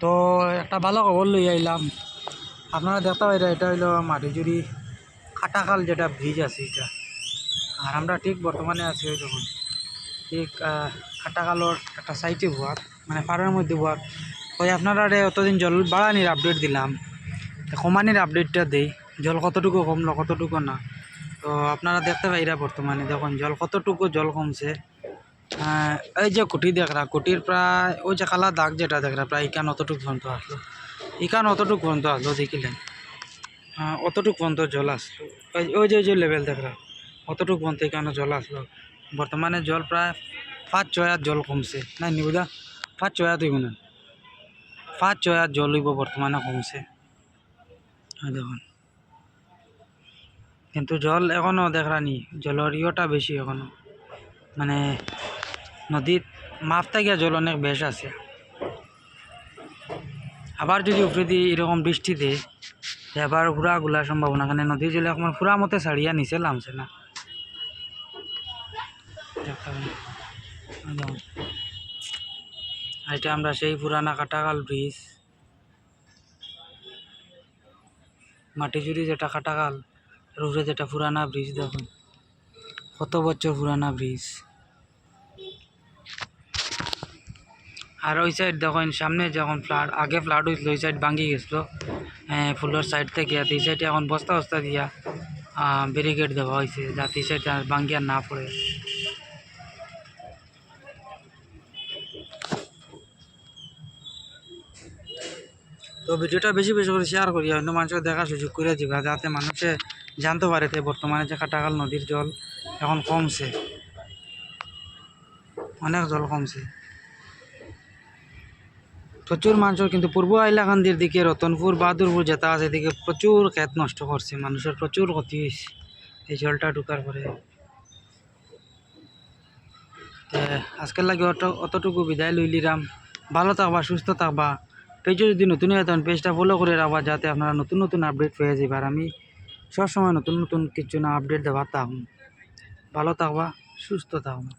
তো একটা ভালো খবর লই আইলাম। আপনারা দেখতে পাইরা এটা হইল মাটিজুড়ি খাটাখাল যেটা ব্রিজ আছে এটা। আর আমরা ঠিক বর্তমানে আছি ওই দেখুন, ঠিক খাটাখালর একটা সাইটে বুয়াত মানে পাড়ের মধ্যে বুয়াত ওই আপনারা অতদিন জল বাড়ানির আপডেট দিলাম। কমানির আপডেটটা দেই, জল কতটুকু কমলো, কতটুকু না। তো আপনারা দেখতে পাইরা বর্তমানে দেখুন, জল কতটুকু জল কমছে। এই যে কুটি দেখরা কুটির প্রায়, ওই যে কালা দাগ যেটা দেখরা প্রায় ইকান অতটুকু পর্যন্ত আসলো। ইকান অতটুকু পর্যন্ত আসলো দেখিলেন অতটুকু পর্যন্ত জল আসলো। ওই যে ওই যে লেভেল দেখরা অতটুকু পর্যন্ত এখানে জল আসলো। বর্তমানে জল প্রায় পাঁচ ছয় জল কমছে না নিবুদা পাঁচ ছয় হাত হইব না। পাঁচ ছয় হাত জল হইব বর্তমানে কমছে। দেখুন। কিন্তু জল এখনও দেখরানি জলের ইয়েটা বেশি এখনও। মানে নদীর মাপতে গিয়া জল অনেক বেশ আছে। আবার যদি উপরে দিয়ে এরকম বৃষ্টি দেয় এবার ঘুরা গুলার সম্ভাবনা কারণ নদীর জলে এখন ফুরা মতে ছাড়িয়া নিচে নামছে না। এটা আমরা সেই পুরানা কাটাকাল ব্রিজ। মাটি মাটিজুড়ি যেটা কাটাকাল উপরে যেটা পুরানা ব্রিজ দেখুন। কত বছর পুরানা ব্রিজ। আর ওই সাইড দেখুন সামনে যখন ফ্লাড আগে ফ্লাড হয়েছিল ওই সাইড ভাঙ্গি গেছিল। হ্যাঁ, ফুলের সাইড থেকে এই সাইডে এখন বস্তা বস্তা দিয়া ব্যারিকেড দেওয়া হয়েছে যাতে এই সাইডে আর ভাঙ্গি আর না পড়ে। তো ভিডিওটা বেশি বেশি করে শেয়ার করি অন্য মানুষকে দেখার সুযোগ করে দিবা যাতে মানুষে জানতে পারে যে বর্তমানে যে কাটাকাল নদীর জল এখন কমছে। অনেক জল কমছে। প্রচুর মানুষের কিন্তু পূর্ব হাইলাকান্দির দিকে, রতনপুর, বাহাদুরপুর যেটা আছে এদিকে প্রচুর ক্ষেত নষ্ট করছে, মানুষের প্রচুর ক্ষতি হয়েছে এই জলটা ঢুকার পরে। আজকের লাগে অত, অতটুকু বিদায় লইলিরাম ভালো থাকবা, সুস্থ থাকবা। পেজে যদি নতুন হয় তখন পেজটা ফলো করে রাখবা যাতে আপনারা নতুন নতুন আপডেট পেয়ে যাবে আর আমি সবসময় নতুন নতুন কিছু না আপডেট দেওয়ার থাকুন ভালো থাকবা, সুস্থ থাকবা।